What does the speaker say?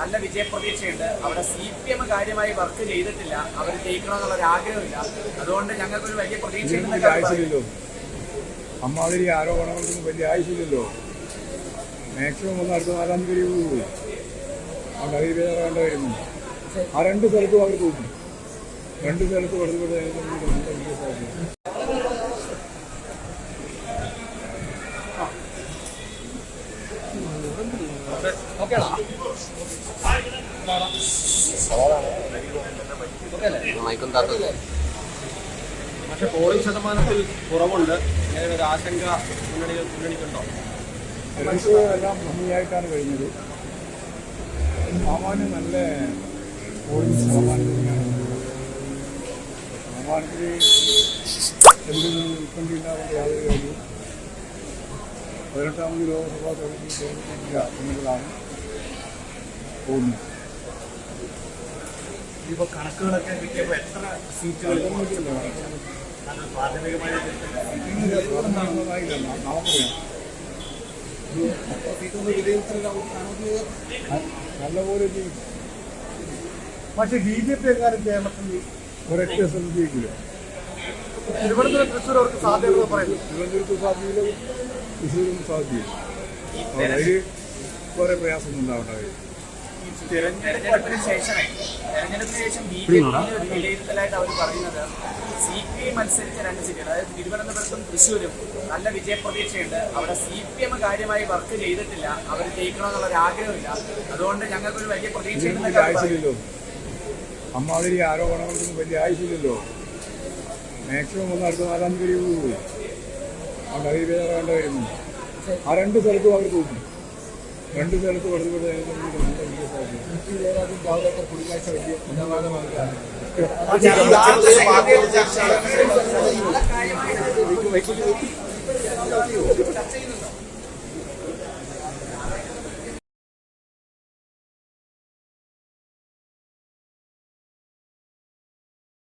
നല്ല വിജയപ്രതീക്ഷയുണ്ട്. അവിടെ സി പി എം കാര്യമായി വർക്ക് ചെയ്തിട്ടില്ല. അവർ ജയിക്കണമെന്നുള്ള ഒരു ആഗ്രഹമില്ല. അതുകൊണ്ട് ഞങ്ങൾക്കൊരു വലിയ ഇതിനൊന്നും പ്രതീക്ഷയുണ്ടെന്ന് വലിയ ആയുസില്ലല്ലോ അമ്മാതിരി ആരോപണങ്ങൾക്കൊന്നും വലിയ ആവശ്യമില്ലല്ലോ. മാക്സിമം ഒന്ന് അടുത്ത നാലാം തീയതി പോകുള്ളൂ അവിടെ അതിൽ വേറെ വേണ്ട വരുന്നു ആ രണ്ട് സ്ഥലത്തും അവർ തോന്നും രണ്ട് സ്ഥലത്തും സ്ഥലത്ത് കൊടുത്തുകൊണ്ട് പക്ഷെ പോളിംഗ് ശതമാനത്തിൽ കുറവുണ്ട് അങ്ങനെ ഒരു ആശങ്ക മുന്നണികൾ മുന്നണിക്കുണ്ടോ എല്ലാം ഭംഗിയായിട്ടാണ് കഴിഞ്ഞത് സാമാന്യം നല്ല പോളിംഗ് ശതമാനം തന്നെയാണ് എന്തെങ്കിലും കാര്യവും പതിനെട്ടാമത് ലോകസഭാ തെരഞ്ഞെടുപ്പിൽ തോന്നിയിട്ടില്ല എന്നുള്ളതാണ് തോന്നുന്നത്. ഇപ്പൊ കണക്കുകളൊക്കെ കിട്ടിയപ്പോൾ എത്ര സീറ്റുകൾ നല്ലപോലെ പക്ഷേ ബി ജെ പി എങ്ങാനും കേരളത്തിൽ സ്ഥലം ജയിക്കില്ല തിരുവനന്തപുരം തൃശ്ശൂർ അവർക്ക് സാധ്യത പറയുന്നു. തിരുവനന്തപുരത്ത് സാധ്യതയില്ല. തൃശ്ശൂരും സാധിക്കും അതിൽ കുറെ പ്രയാസമൊന്നും ഉണ്ടാവേണ്ട തെരഞ്ഞെടുപ്പിന് ശേഷമേ തെരഞ്ഞെടുപ്പിന് ശേഷം ബി ജെ പിയുടെ ഒരു വിലയിരുത്തലായിട്ട് അവർ പറയുന്നത് സി പി ഐ മത്സരിച്ച രണ്ട് അതായത് തിരുവനന്തപുരത്തും തൃശ്ശൂരും നല്ല വിജയപ്രതീക്ഷയുണ്ട്. അവിടെ സി പി എം കാര്യമായി വർക്ക് ചെയ്തിട്ടില്ല. അവർ ജയിക്കണമെന്നുള്ള ഒരു ആഗ്രഹമില്ല. അതുകൊണ്ട് ഞങ്ങൾക്കൊരു വലിയ ആയുസില്ലല്ലോ അമ്മാതിരി ആരോപണങ്ങൾക്കൊന്നും വലിയ ആവശ്യമില്ലല്ലോ. മാക്സിമം ഒന്ന് അടുത്ത നാലാം തീയതി അവിടെ അതിൽ വേറെ വേണ്ട വരുന്നു ആ രണ്ട് സ്ഥലത്തും അവർ തൂക്കി രണ്ട് സ്ഥലത്ത് വെറുതെ ചർച്ച ചെയ്യുന്നുണ്ടോ